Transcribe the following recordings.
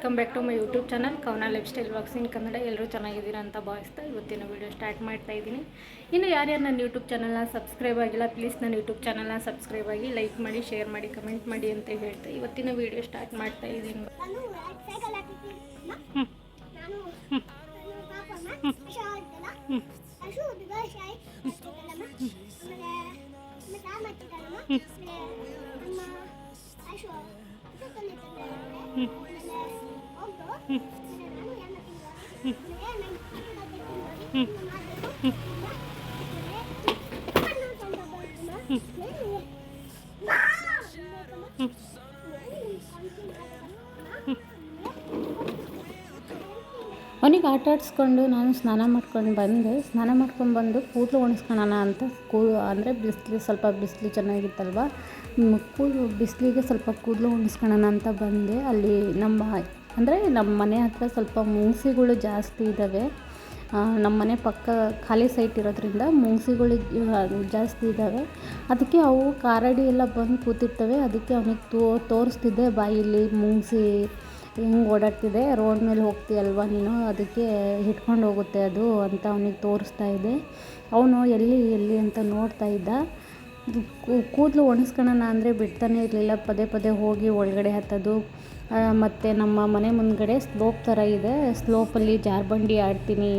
Welcome back to my YouTube channel Kavana lifestyle walks in Kannada ಎಲ್ಲರೂ ಚೆನ್ನಾಗಿದ್ದೀರಾ ಅಂತ ಭಾವಿಸ್ತಾ ಇವತ್ತಿನ ವಿಡಿಯೋ ಸ್ಟಾರ್ಟ್ ಮಾಡ್ತಾ ಇದ್ದೀನಿ. ಇನ್ನು ಯಾರ್ಯಾರು ನನ್ನ ಯೂಟ್ಯೂಬ್ ಚಾನಲ್ನ ಸಬ್ಸ್ಕ್ರೈಬ್ ಆಗಿಲ್ಲ ಪ್ಲೀಸ್ ನನ್ನ ಯೂಟ್ಯೂಬ್ ಚಾನಲ್ನ ಸಬ್ಸ್ಕ್ರೈಬ್ ಆಗಿ ಲೈಕ್ ಮಾಡಿ ಶೇರ್ ಮಾಡಿ ಕಮೆಂಟ್ ಮಾಡಿ ಅಂತ ಹೇಳ್ತಾ ಇವತ್ತಿನ ವೀಡಿಯೋ ಸ್ಟಾರ್ಟ್ ಮಾಡ್ತಾ ಇದ್ದೀನಿ. ಹ್ಞೂ ಅವನಿಗೆ ಆಟ ಆಡಿಸ್ಕೊಂಡು ನಾನು ಸ್ನಾನ ಮಾಡ್ಕೊಂಡು ಬಂದೆ. ಸ್ನಾನ ಮಾಡ್ಕೊಂಡು ಬಂದು ಕೂದಲು ಒಣಸ್ಕೊಳ್ಳೋಣ ಅಂತ ಕೂ ಅಂದರೆ ಬಿಸಿಲು ಸ್ವಲ್ಪ ಬಿಸಿಲು ಚೆನ್ನಾಗಿತ್ತಲ್ವ? ಕೂದಲು ಬಿಸಿಲಿಗೆ ಸ್ವಲ್ಪ ಕೂದಲು ಒಣಸ್ಕೊಳ್ಳೋಣ ಅಂತ ಬಂದೆ. ಅಲ್ಲಿ ನಮ್ಮ ಅಂದರೆ ನಮ್ಮ ಮನೆ ಹತ್ರ ಸ್ವಲ್ಪ ಮುಂಗ್ಸಿಗಳು ಜಾಸ್ತಿ ಇದ್ದಾವೆ. ನಮ್ಮ ಮನೆ ಪಕ್ಕ ಖಾಲಿ ಸೈಟ್ ಇರೋದ್ರಿಂದ ಮುಂಗ್ಸಿಗಳು ಜಾಸ್ತಿ ಇದ್ದಾವೆ. ಅದಕ್ಕೆ ಅವು ಕಾರಡಿ ಎಲ್ಲ ಬಂದು ಕೂತಿರ್ತವೆ. ಅದಕ್ಕೆ ಅವನಿಗೆ ತೋ, ತೋರಿಸ್ತಿದ್ದೆ ಬಾಯಲ್ಲಿ ಮುಂಗ್ಸಿ ಹೆಂಗೆ ಓಡಾಡ್ತಿದೆ? ರೋಡ್ ಮೇಲೆ ಹೋಗ್ತೀಯಲ್ವ ನೀನು? ಅದಕ್ಕೆ ಹಿಡ್ಕೊಂಡು ಹೋಗುತ್ತೆ ಅದು, ಅಂತ ಅವನಿಗೆ ತೋರಿಸ್ತಾ ಇದ್ದೆ. ಅವನು, ಎಲ್ಲಿ ಎಲ್ಲಿ? ಅಂತ ನೋಡ್ತಾ ಇದ್ದ. ಕೂದಲು ಒಣಸ್ಕೊಳ್ಳೋಣ ಅಂದರೆ ಬಿಡ್ತಾನೆ ಇರಲಿಲ್ಲ. ಪದೇ ಪದೇ ಹೋಗಿ ಒಳಗಡೆ ಹತ್ತೋದು. ಮತ್ತು ನಮ್ಮ ಮನೆ ಮುಂದ್ಗಡೆ ಸ್ಲೋಪ್ ಥರ ಇದೆ. ಸ್ಲೋಪಲ್ಲಿ ಜಾರ್ಬಂಡಿ ಆಡ್ತೀನಿ.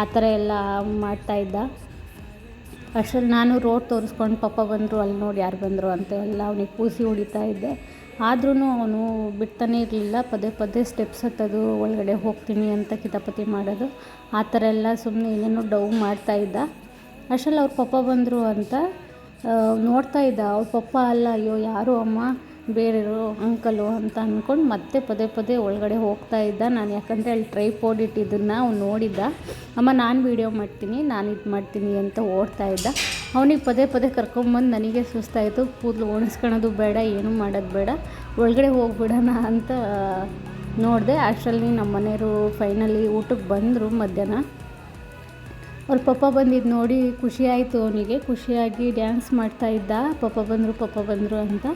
ಆ ಥರ ಎಲ್ಲ ಮಾಡ್ತಾ ಇದ್ದ. ಅಷ್ಟರಲ್ಲಿ ನಾನು ರೋಡ್ ತೋರಿಸ್ಕೊಂಡು ಪಪ್ಪ ಬಂದರು, ಅಲ್ಲಿ ನೋಡಿ ಯಾರು ಬಂದರು ಅಂತ ಎಲ್ಲ ಅವನಿಗೆ ಪೂಸಿ ಹೊಡಿತಾ ಇದ್ದೆ. ಆದ್ರೂ ಅವನು ಬಿಡ್ತಾನೆ ಇರಲಿಲ್ಲ. ಪದೇ ಪದೇ ಸ್ಟೆಪ್ಸ್ ಹತ್ತೋದು, ಒಳಗಡೆ ಹೋಗ್ತೀನಿ ಅಂತ ಕಿತಾಪತಿ ಮಾಡೋದು. ಆ ಥರ ಎಲ್ಲ ಸುಮ್ಮನೆ ಏನೇನೋ ಡೌ ಮಾಡ್ತಾ ಇದ್ದ. ಅಷ್ಟರಲ್ಲಿ ಅವ್ರ ಪಪ್ಪ ಬಂದರು ಅಂತ ನೋಡ್ತಾ ಇದ್ದ. ಅವ್ರ ಪಪ್ಪ ಅಲ್ಲ, ಅಯ್ಯೋ ಯಾರು ಅಮ್ಮ? ಬೇರೆಯವರು ಅಂಕಲು ಅಂತ ಅಂದ್ಕೊಂಡು ಮತ್ತೆ ಪದೇ ಪದೇ ಒಳಗಡೆ ಹೋಗ್ತಾ ಇದ್ದ. ನಾನು ಯಾಕಂದರೆ ಅಲ್ಲಿ ಟ್ರೈ ಇಟ್ಟಿದ್ದನ್ನು ಅವ್ನು ನೋಡಿದ್ದ. ಅಮ್ಮ, ನಾನು ವೀಡಿಯೋ ಮಾಡ್ತೀನಿ, ನಾನು ಇದು ಮಾಡ್ತೀನಿ ಅಂತ ಓಡ್ತಾ ಇದ್ದ. ಅವನಿಗೆ ಪದೇ ಪದೇ ಕರ್ಕೊಂಬಂದು ನನಗೆ ಸುಸ್ತಾಯಿತು ಕೂದಲು ಒಣಸ್ಕೊಳೋದು ಬೇಡ, ಏನೂ ಮಾಡೋದು ಬೇಡ. ಒಳಗಡೆ ಹೋಗ್ಬಿಡೋಣ ಅಂತ ನೋಡಿದೆ. ಅಷ್ಟರಲ್ಲಿ ನಮ್ಮ ಮನೆಯವರು ಫೈನಲಿ ಊಟಕ್ಕೆ ಬಂದರು ಮಧ್ಯಾಹ್ನ. ಅವ್ರ ಪಪ್ಪ ಬಂದಿದ್ದು ನೋಡಿ ಖುಷಿಯಾಯಿತು ಅವನಿಗೆ. ಖುಷಿಯಾಗಿ ಡ್ಯಾನ್ಸ್ ಮಾಡ್ತಾ ಇದ್ದ. ಪಪ್ಪ ಬಂದರು ಪಪ್ಪ ಬಂದರು ಅಂತ.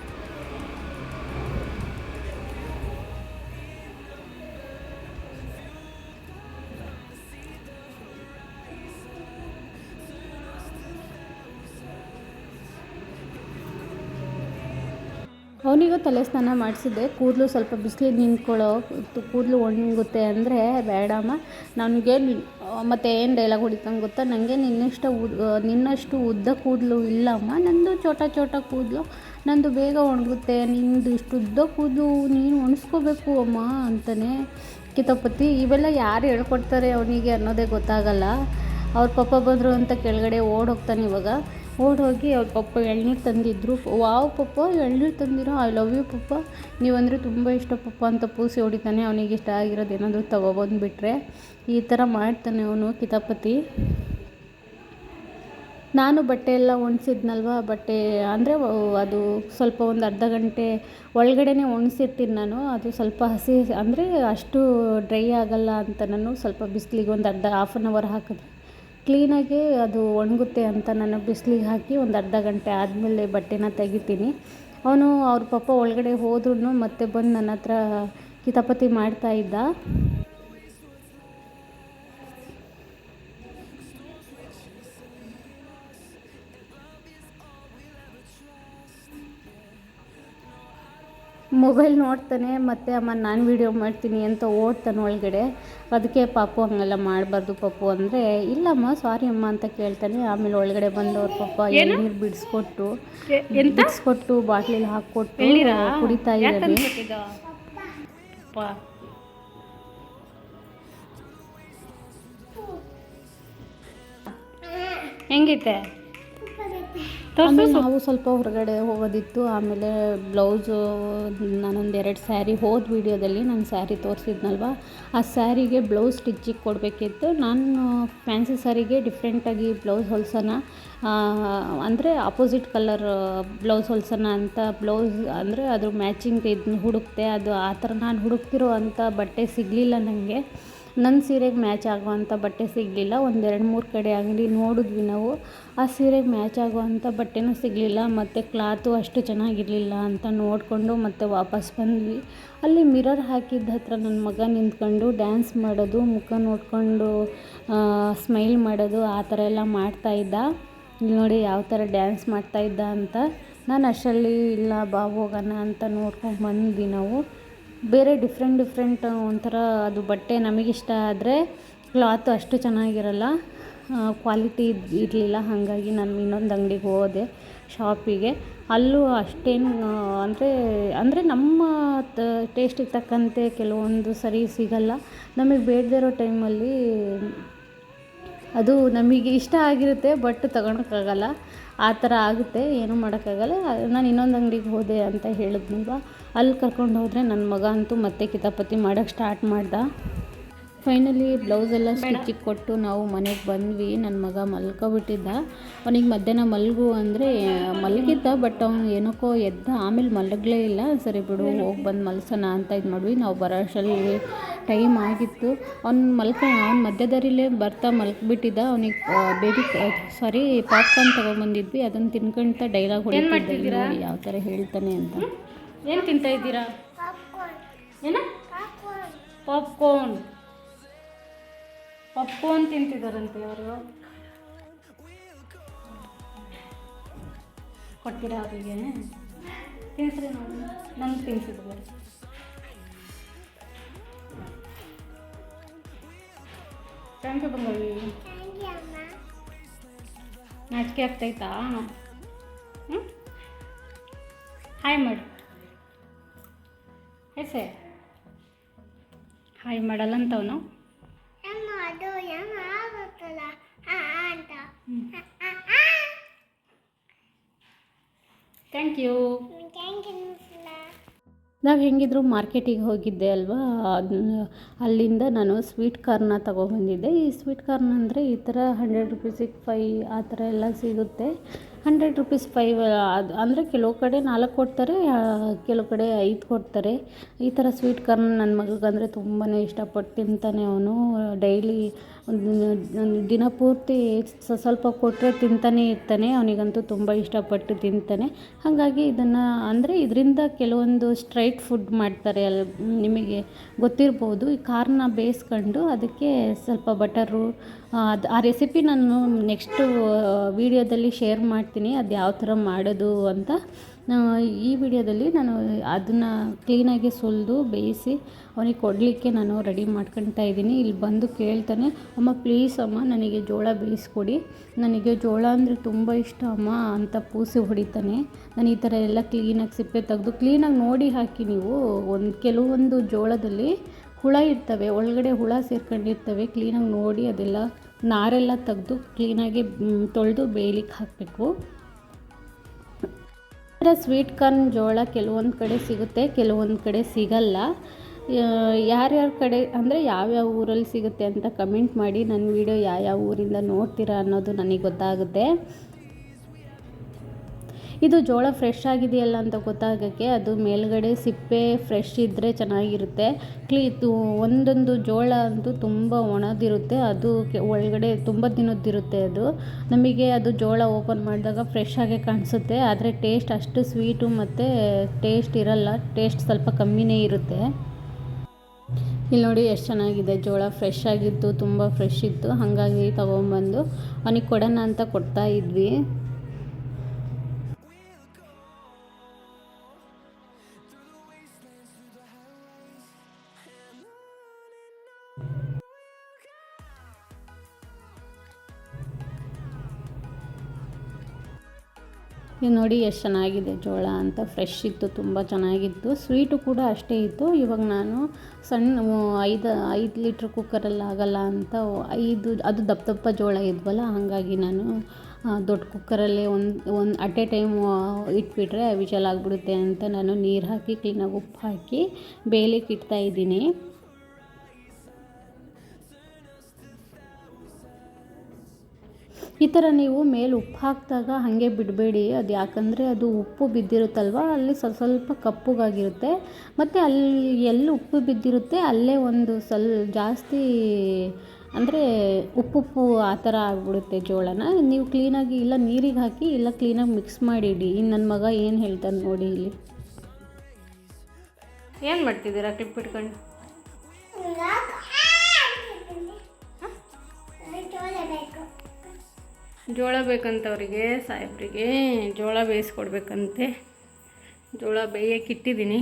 ಅವನಿಗೂ ತಲೆ ಸ್ನಾನ ಮಾಡಿಸಿದ್ದೆ. ಕೂದಲು ಸ್ವಲ್ಪ ಬಿಸಿಲಿಗೆ ನಿಂತ್ಕೊಳ್ಳೋ ಕೂದಲು ಒಣಗುತ್ತೆ ಅಂದರೆ ಬೇಡಮ್ಮ. ನನಗೆ ಮತ್ತು ಏನು ಡೈಲಾಗ್ ಹೊಡಿತಂಗೆ ಗೊತ್ತಾ? ನನಗೆ ನಿನ್ನಷ್ಟು ಉದ್ ನಿನ್ನಷ್ಟು ಉದ್ದ ಕೂದಲು ಇಲ್ಲಮ್ಮ. ನಂದು ಚೋಟ ಚೋಟ ಕೂದಲು. ನಂದು ಬೇಗ ಒಣಗುತ್ತೆ. ನಿಂದು ಇಷ್ಟು ಉದ್ದ ಕೂದಲು ನೀನು ಒಣಸ್ಕೋಬೇಕು ಅಮ್ಮ ಅಂತಾನೆ. ಕಿತಾಪತಿ, ಇವೆಲ್ಲ ಯಾರು ಹೇಳ್ಕೊಡ್ತಾರೆ ಅವನಿಗೆ ಅನ್ನೋದೇ ಗೊತ್ತಾಗಲ್ಲ. ಅವ್ರ ಪಪ್ಪ ಬಂದರು ಅಂತ ಕೆಳಗಡೆ ಓಡೋಗ್ತಾನೆ ಇವಾಗ. ಓಡ್ ಹೋಗಿ ಅವ್ರ ಪಪ್ಪ ಎಳ್ನೀರು ತಂದಿದ್ದರು ವಾವ್ ಪಪ್ಪ, ಎಳ್ನೀರು ತಂದಿರೋ? ಐ ಲವ್ ಯು ಪಪ್ಪ. ನೀವಂದರೆ ತುಂಬ ಇಷ್ಟ ಪಪ್ಪ ಅಂತ ಪೂಸಿ ಹೊಡಿತಾನೆ. ಅವನಿಗೆ ಇಷ್ಟ ಆಗಿರೋದು ಏನಾದರೂ ತಗೊಬಂದುಬಿಟ್ರೆ ಈ ಥರ ಮಾಡ್ತಾನೆ ಅವನು ಕಿತಾಪತಿ. ನಾನು ಬಟ್ಟೆ ಎಲ್ಲ ಒಣಸಿದ್ನಲ್ವ? ಬಟ್ಟೆ ಅಂದರೆ ಅದು ಸ್ವಲ್ಪ ಒಂದು ಅರ್ಧ ಗಂಟೆ ಒಳಗಡೆನೇ ಒಣಸಿರ್ತೀನಿ ನಾನು. ಅದು ಸ್ವಲ್ಪ ಹಸಿ ಅಂದರೆ ಅಷ್ಟು ಡ್ರೈ ಆಗಲ್ಲ ಅಂತ ನಾನು ಸ್ವಲ್ಪ ಬಿಸಿಲಿಗೆ ಒಂದು ಅರ್ಧ ಹಾಫ್ ಆನ್ ಅವರ್ ಹಾಕಿದ್ರೆ ಕ್ಲೀನಾಗಿ ಅದು ಒಣಗುತ್ತೆ ಅಂತ ನಾನು ಬಿಸಿಲಿಗೆ ಹಾಕಿ ಒಂದು ಅರ್ಧ ಗಂಟೆ ಆದಮೇಲೆ ಬಟ್ಟೆನ ತೆಗಿತೀನಿ. ಅವನು, ಅವ್ರ ಪಪ್ಪ ಒಳಗಡೆ ಹೋದ್ರೂ ಮತ್ತೆ ಬಂದು ನನ್ನ ಹತ್ರ ಕಿತಾಪತಿ ಮಾಡ್ತಾ ಮೊಬೈಲ್ ನೋಡ್ತಾನೆ ಮತ್ತು ಅಮ್ಮ ನಾನು ವೀಡಿಯೋ ಮಾಡ್ತೀನಿ ಅಂತ ಓಡ್ತಾನೆ ಒಳಗಡೆ. ಅದಕ್ಕೆ ಪಾಪು ಹಂಗೆಲ್ಲ ಮಾಡಬಾರ್ದು ಪಾಪು ಅಂದರೆ ಇಲ್ಲಮ್ಮ ಸಾರಿ ಅಮ್ಮ ಅಂತ ಕೇಳ್ತಾನೆ. ಆಮೇಲೆ ಒಳಗಡೆ ಬಂದು ಅವ್ರ ಪಪ್ಪ ಎಳ್ನೀರು ಬಿಡಿಸ್ಕೊಟ್ಟು ಬಿಡಿಸ್ಕೊಟ್ಟು ಬಾಟ್ಲಿಲಿ ಹಾಕ್ಕೊಟ್ಟು ಕುಡಿತಾ ಇದ್ದಾರೆ ಹೆಂಗೈತೆ? ನಾವು ಸ್ವಲ್ಪ ಹೊರಗಡೆ ಹೋಗೋದಿತ್ತು ಆಮೇಲೆ ಬ್ಲೌಸು ನಾನೊಂದು ಎರಡು ಸ್ಯಾರಿ ಹೋದ ವೀಡಿಯೋದಲ್ಲಿ ನಾನು ಸ್ಯಾರಿ ತೋರಿಸಿದ್ನಲ್ವ? ಆ ಸ್ಯಾರಿಗೆ ಬ್ಲೌಸ್ ಸ್ಟಿಚ್ಚಿಗೆ ಕೊಡಬೇಕಿತ್ತು. ನಾನು ಫ್ಯಾನ್ಸಿ ಸ್ಯಾರಿಗೆ ಡಿಫ್ರೆಂಟಾಗಿ ಬ್ಲೌಸ್ ಹೊಲ್ಸೋಣ ಅಂದರೆ ಅಪೋಸಿಟ್ ಕಲರ್ ಬ್ಲೌಸ್ ಹೊಲ್ಸೋಣ ಅಂತ ಬ್ಲೌಸ್ ಅಂದರೆ ಅದ್ರ ಮ್ಯಾಚಿಂಗ್ ಇದನ್ನ ಹುಡುಕ್ತೆ ಅದು ಆ ಥರ ನಾನು ಹುಡುಕ್ತಿರೋ ಅಂಥ ಬಟ್ಟೆ ಸಿಗಲಿಲ್ಲ ನನಗೆ ನನ್ನ ಸೀರೆಗೆ ಮ್ಯಾಚ್ ಆಗುವಂಥ ಬಟ್ಟೆ ಸಿಗಲಿಲ್ಲ. ಒಂದೆರಡು ಮೂರು ಕಡೆ ಆಗಲಿ ನೋಡಿದ್ವಿ ನಾವು. ಆ ಸೀರೆಗೆ ಮ್ಯಾಚ್ ಆಗುವಂಥ ಬಟ್ಟೆನೂ ಸಿಗಲಿಲ್ಲ. ಮತ್ತು ಕ್ಲಾತು ಅಷ್ಟು ಚೆನ್ನಾಗಿರಲಿಲ್ಲ ಅಂತ ನೋಡಿಕೊಂಡು ಮತ್ತೆ ವಾಪಸ್ ಬಂದ್ವಿ. ಅಲ್ಲಿ ಮಿರರ್ ಹಾಕಿದ್ದ ಹತ್ರ ನನ್ನ ಮಗ ನಿಂತ್ಕೊಂಡು ಡ್ಯಾನ್ಸ್ ಮಾಡೋದು, ಮುಖ ನೋಡಿಕೊಂಡು ಸ್ಮೈಲ್ ಮಾಡೋದು, ಆ ಥರ ಎಲ್ಲ ಮಾಡ್ತಾಯಿದ್ದ ಇಲ್ಲಿ ನೋಡಿ ಯಾವ ಥರ ಡ್ಯಾನ್ಸ್ ಮಾಡ್ತಾಯಿದ್ದ ಅಂತ. ನಾನು ಅಷ್ಟರಲ್ಲಿ, ಇಲ್ಲ ಬಾ, ಹೋಗೋಣ ಅಂತ ನೋಡ್ಕೊಂಡು ಬಂದ್ವಿ ನಾವು. ಬೇರೆ ಡಿಫ್ರೆಂಟ್ ಡಿಫ್ರೆಂಟ್ ಒಂಥರ ಅದು ಬಟ್ಟೆ ನಮಗಿಷ್ಟ ಆದರೆ ಕ್ಲಾತು ಅಷ್ಟು ಚೆನ್ನಾಗಿರಲ್ಲ. ಕ್ವಾಲಿಟಿ ಇರಲಿಲ್ಲ, ಹಾಗಾಗಿ ನಾನು ಇನ್ನೊಂದು ಅಂಗಡಿಗೆ ಹೋದೆ ಶಾಪಿಗೆ. ಅಲ್ಲೂ ಅಷ್ಟೇನು ಅಂದರೆ ಅಂದರೆ ನಮ್ಮ ಟೇಸ್ಟಿಗೆ ತಕ್ಕಂತೆ ಕೆಲವೊಂದು ಸರಿ ಸಿಗಲ್ಲ. ನಮಗೆ ಬೇಡದೇ ಇರೋ ಟೈಮಲ್ಲಿ ಅದು ನಮಗೆ ಇಷ್ಟ ಆಗಿರುತ್ತೆ, ಬಟ್ ತಗೊಳಕ್ಕಾಗಲ್ಲ. ಆ ಥರ ಆಗುತ್ತೆ, ಏನೂ ಮಾಡೋಕ್ಕಾಗಲ್ಲ. ನಾನು ಇನ್ನೊಂದು ಅಂಗಡಿಗೆ ಹೋದೆ ಅಂತ ಹೇಳಿದ್ನಲ್ವ ಅಲ್ಲಿ ಕರ್ಕೊಂಡು ಹೋದರೆ ನನ್ನ ಮಗ ಅಂತೂ ಮತ್ತೆ ಕಿತಾಪತಿ ಮಾಡೋಕ್ಕೆ ಸ್ಟಾರ್ಟ್ ಮಾಡ್ದ. ಫೈನಲಿ ಬ್ಲೌಸ್ ಎಲ್ಲ ಸ್ಟಿಚಿಗೆ ಕೊಟ್ಟು ನಾವು ಮನೆಗೆ ಬಂದ್ವಿ. ನನ್ನ ಮಗ ಮಲ್ಕೊಬಿಟ್ಟಿದ್ದ. ಅವನಿಗೆ ಮಧ್ಯಾಹ್ನ ಮಲಗು ಅಂದರೆ ಮಲಗಿದ್ದ ಬಟ್ ಅವನು ಏನಕ್ಕೋ ಎದ್ದ. ಆಮೇಲೆ ಮಲಗಲೇ ಇಲ್ಲ. ಸರಿ ಬಿಡು, ಹೋಗಿ ಬಂದು ಮಲ್ಸೋಣ ಅಂತ ಇದು ಮಾಡ್ವಿ ನಾವು ಬರೋ ಅಷ್ಟರಲ್ಲಿ ಟೈಮ್ ಆಗಿತ್ತು. ಅವ್ನು ಮಲ್ಕ ಅವ್ನು ಮಧ್ಯದರಿಲೇ ಬರ್ತಾ ಮಲ್ಕ್ಬಿಟ್ಟಿದ್ದ. ಅವನಿಗೆ ಬೇಬಿ ಸಾರಿ ಪಾಪ್ಕಾರ್ನ್ ತೊಗೊಂಬಂದಿದ್ವಿ. ಅದನ್ನು ತಿನ್ಕೊಂತ ಡೈಲಾಗ್ ಹೊಡಿತಿದ್ದೆ. ಯಾವ ಥರ ಹೇಳ್ತಾನೆ ಅಂತ. ಏನು ತಿಂತಾ ಇದ್ದೀರಾ? ಪಾಪ್ಕಾರ್ನ್ ಏನ? ಪಾಪ್ಕಾರ್ನ್ ಪಾಪ್ಕಾರ್ನ್ ಪಾಪ್ಕಾರ್ನ್ ತಿಂತಿದ್ದಾರಂತೆ ಅವರು. ಕೊಡ್ತೀರಾ ಅವರಿಗೆ? ತಿನ್ಸ್ರಿ ನೋಡಿ. ನಂಗೆ ತಿನ್ಸಿದ್ರು. ಥ್ಯಾಂಕ್ ಯು ಬಂಗಾರಿ ನಾಚಿಕೆ ಆಗ್ತೈತಾ? ಹ್ಞೂ ಹಾಯ್ ಮಾಡು. ಎಸೆ ಹಾಯ್ ಮಾಡಲ್ಲಂತವನು? ಅಮ್ಮ ಅದು ಹೆಂಗ ಆಗುತ್ತಲ್ಲ? ಹಾ ಅಂತ. ಥ್ಯಾಂಕ್ ಯು ಥ್ಯಾಂಕ್ ಯು ನಾವು ಹೆಂಗಿದ್ರು ಮಾರ್ಕೆಟಿಗೆ ಹೋಗಿದ್ದೆ ಅಲ್ವಾ? ಅಲ್ಲಿಂದ ನಾನು ಸ್ವೀಟ್ ಕಾರ್ನ ತೊಗೊಬಂದಿದ್ದೆ. ಈ ಸ್ವೀಟ್ ಕಾರ್ನ್ ಅಂದರೆ ಈ ಥರ ಹಂಡ್ರೆಡ್ ರುಪೀಸಿಗೆ ಫೈ ಆ ಥರ ಎಲ್ಲ ಸಿಗುತ್ತೆ. ಹಂಡ್ರೆಡ್ ರುಪೀಸ್ ಫೈವ್ ಅದು ಅಂದರೆ ಕೆಲವು ಕಡೆ ನಾಲ್ಕು ಕೊಡ್ತಾರೆ ಕೆಲವು ಕಡೆ ಐದು ಕೊಡ್ತಾರೆ. ಈ ಥರ ಸ್ವೀಟ್ ಕಾರ್ನ್ ನನ್ನ ಮಗಗಂದರೆ ತುಂಬಾ ಇಷ್ಟಪಟ್ಟು ತಿಂತಾನೆ ಅವನು. ಡೈಲಿ ದಿನ ಪೂರ್ತಿ ಸ್ವಲ್ಪ ಕೊಟ್ಟರೆ ತಿಂತಾನೆ ಇರ್ತಾನೆ. ಅವನಿಗಂತೂ ತುಂಬ ಇಷ್ಟಪಟ್ಟು ತಿಂತಾನೆ. ಹಾಗಾಗಿ ಇದನ್ನು ಅಂದರೆ ಇದರಿಂದ ಕೆಲವೊಂದು ಸ್ಟ್ರೈಟ್ ಫುಡ್ ಮಾಡ್ತಾರೆ ಅಲ್ಲಿ ನಿಮಗೆ ಗೊತ್ತಿರ್ಬೋದು. ಈ ಕಾರ್ನ ಬೇಯಿಸ್ಕೊಂಡು ಅದಕ್ಕೆ ಸ್ವಲ್ಪ ಬಟರು ಅದು, ಆ ರೆಸಿಪಿ ನಾನು ನೆಕ್ಸ್ಟು ವೀಡಿಯೋದಲ್ಲಿ ಶೇರ್ ಮಾಡ್ತೀನಿ. ಅದು ಯಾವ ಥರ ಮಾಡೋದು ಅಂತ ಈ ವಿಡಿಯೋದಲ್ಲಿ ನಾನು ಅದನ್ನು ಕ್ಲೀನಾಗಿ ಸುಲಿದು ಬೇಯಿಸಿ ಅವನಿಗೆ ಕೊಡಲಿಕ್ಕೆ ನಾನು ರೆಡಿ ಮಾಡ್ಕೊಳ್ತಾ ಇದ್ದೀನಿ. ಇಲ್ಲಿ ಬಂದು ಕೇಳ್ತಾನೆ, ಅಮ್ಮ ಪ್ಲೀಸ್ ಅಮ್ಮ, ನನಗೆ ಜೋಳ ಬೇಯಿಸ್ಕೊಡಿ. ನನಗೆ ಜೋಳ ಅಂದರೆ ತುಂಬ ಇಷ್ಟ ಅಮ್ಮ ಅಂತ ಪೂಸಿ ಹೊಡಿತಾನೆ. ನಾನು ಈ ಥರ ಎಲ್ಲ ಕ್ಲೀನಾಗಿ ಸಿಪ್ಪೆ ತೆಗೆದು ಕ್ಲೀನಾಗಿ ನೋಡಿ ಹಾಕಿ ನೀವು. ಒಂದು ಕೆಲವೊಂದು ಜೋಳದಲ್ಲಿ ಹುಳ ಇರ್ತವೆ, ಒಳಗಡೆ ಹುಳ ಸೇರ್ಕೊಂಡಿರ್ತವೆ ಕ್ಲೀನಾಗಿ ನೋಡಿ ಅದೆಲ್ಲ ನಾರೆಲ್ಲ ತೆಗೆದು ಕ್ಲೀನಾಗಿ ತೊಳೆದು ಬೇಯಲಿಕ್ಕೆ ಹಾಕಬೇಕು. ಅದರ ಸ್ವೀಟ್ ಕಾರ್ನ್ ಜೋಳ ಕೆಲವೊಂದು ಕಡೆ ಸಿಗುತ್ತೆ, ಕೆಲವೊಂದು ಕಡೆ ಸಿಗಲ್ಲ. ಯಾರ್ಯಾರ ಕಡೆ ಅಂದರೆ ಯಾವ್ಯಾವ ಊರಲ್ಲಿ ಸಿಗುತ್ತೆ ಅಂತ ಕಮೆಂಟ್ ಮಾಡಿ ನನ್ನ ವಿಡಿಯೋ ಯಾವ್ಯಾವ ಊರಿಂದ ನೋಡ್ತೀರಾ ಅನ್ನೋದು ನನಗೆ ಗೊತ್ತಾಗುತ್ತೆ. ಇದು ಜೋಳ ಫ್ರೆಶ್ ಆಗಿದೆಯಲ್ಲ ಅಂತ ಗೊತ್ತಾಗೋಕ್ಕೆ ಅದು ಮೇಲ್ಗಡೆ ಸಿಪ್ಪೆ ಫ್ರೆಶ್ ಇದ್ದರೆ ಚೆನ್ನಾಗಿರುತ್ತೆ. ಕ್ಲೀ ಒಂದೊಂದು ಜೋಳ ಅಂತೂ ತುಂಬ ಒಣದಿರುತ್ತೆ. ಅದು ಒಳಗಡೆ ತುಂಬ ದಿನದ್ದಿರುತ್ತೆ ಅದು. ನಮಗೆ ಅದು ಜೋಳ ಓಪನ್ ಮಾಡಿದಾಗ ಫ್ರೆಶ್ ಆಗಿ ಕಾಣಿಸುತ್ತೆ. ಆದರೆ ಟೇಸ್ಟ್ ಅಷ್ಟು ಸ್ವೀಟು ಮತ್ತು ಟೇಸ್ಟ್ ಇರಲ್ಲ. ಟೇಸ್ಟ್ ಸ್ವಲ್ಪ ಕಮ್ಮಿನೇ ಇರುತ್ತೆ. ಇಲ್ಲಿ ನೋಡಿ ಎಷ್ಟು ಚೆನ್ನಾಗಿದೆ. ಜೋಳ ಫ್ರೆಶ್ ಆಗಿತ್ತು, ತುಂಬ ಫ್ರೆಶ್ ಇತ್ತು. ಹಾಗಾಗಿ ತೊಗೊಂಬಂದು ಅವನಿಗೆ ಕೊಡೋಣ ಅಂತ ಕೊಡ್ತಾ ಇದ್ವಿ. ಇದು ನೋಡಿ ಎಷ್ಟು ಚೆನ್ನಾಗಿದೆ ಜೋಳ ಅಂತ. ಫ್ರೆಶ್ ಇತ್ತು, ತುಂಬ ಚೆನ್ನಾಗಿತ್ತು. ಸ್ವೀಟು ಕೂಡ ಅಷ್ಟೇ ಇತ್ತು. ಇವಾಗ ನಾನು ಸಣ್ಣ ಐದು ಐದು ಲೀಟ್ರ್ ಕುಕ್ಕರಲ್ಲಿ ಆಗಲ್ಲ ಅಂತ ಐದು, ಅದು ದಪ್ಪ ದಪ್ಪ ಜೋಳ ಇದ್ವಲ್ಲ, ಹಾಗಾಗಿ ನಾನು ದೊಡ್ಡ ಕುಕ್ಕರಲ್ಲೇ ಒಂದು ಒಂದು ಅಟ್ ಎ ಟೈಮ್ ಇಟ್ಬಿಟ್ರೆ ವಿಶಲ್ ಆಗಿಬಿಡುತ್ತೆ ಅಂತ ನಾನು ನೀರು ಹಾಕಿ ಕ್ಲೀನಾಗಿ ಉಪ್ಪು ಹಾಕಿ ಬೇಯಲಿಕ್ಕೆ ಇಡ್ತಾ ಈ ಥರ ನೀವು ಮೇಲೆ ಉಪ್ಪು ಹಾಕಿದಾಗ ಹಾಗೆ ಬಿಡಬೇಡಿ. ಅದು ಯಾಕಂದರೆ ಅದು ಉಪ್ಪು ಬಿದ್ದಿರುತ್ತಲ್ವ? ಅಲ್ಲಿ ಸ್ವಲ್ಪ ಸ್ವಲ್ಪ ಕಪ್ಪಗಾಗಿರುತ್ತೆ. ಮತ್ತು ಅಲ್ಲಿ ಎಲ್ಲಿ ಉಪ್ಪು ಬಿದ್ದಿರುತ್ತೆ ಅಲ್ಲೇ ಒಂದು ಸ್ವಲ್ ಜಾಸ್ತಿ ಅಂದರೆ ಉಪ್ಪುಪ್ಪು ಆ ಥರ ಆಗ್ಬಿಡುತ್ತೆ ಜೋಳನ. ನೀವು ಕ್ಲೀನಾಗಿ ಇಲ್ಲ ನೀರಿಗೆ ಹಾಕಿ ಇಲ್ಲ ಕ್ಲೀನಾಗಿ ಮಿಕ್ಸ್ ಮಾಡಿಡಿ. ಇನ್ನು ನನ್ನ ಮಗ ಏನು ಹೇಳ್ತಾನೆ ನೋಡಿ ಇಲ್ಲಿ. ಏನು ಮಾಡ್ತಿದ್ದೀರಾ? ಕ್ಲಿಪ್ ಇಟ್ಕೊಂಡು. ಜೋಳ ಬೇಕಂತವರಿಗೆ ಸಾಹೇಬ್ರಿಗೆ ಜೋಳ ಬೇಯಿಸ್ಕೊಡ್ಬೇಕಂತೆ. ಜೋಳ ಬೇಯಕ್ಕೆ ಇಟ್ಟಿದ್ದೀನಿ.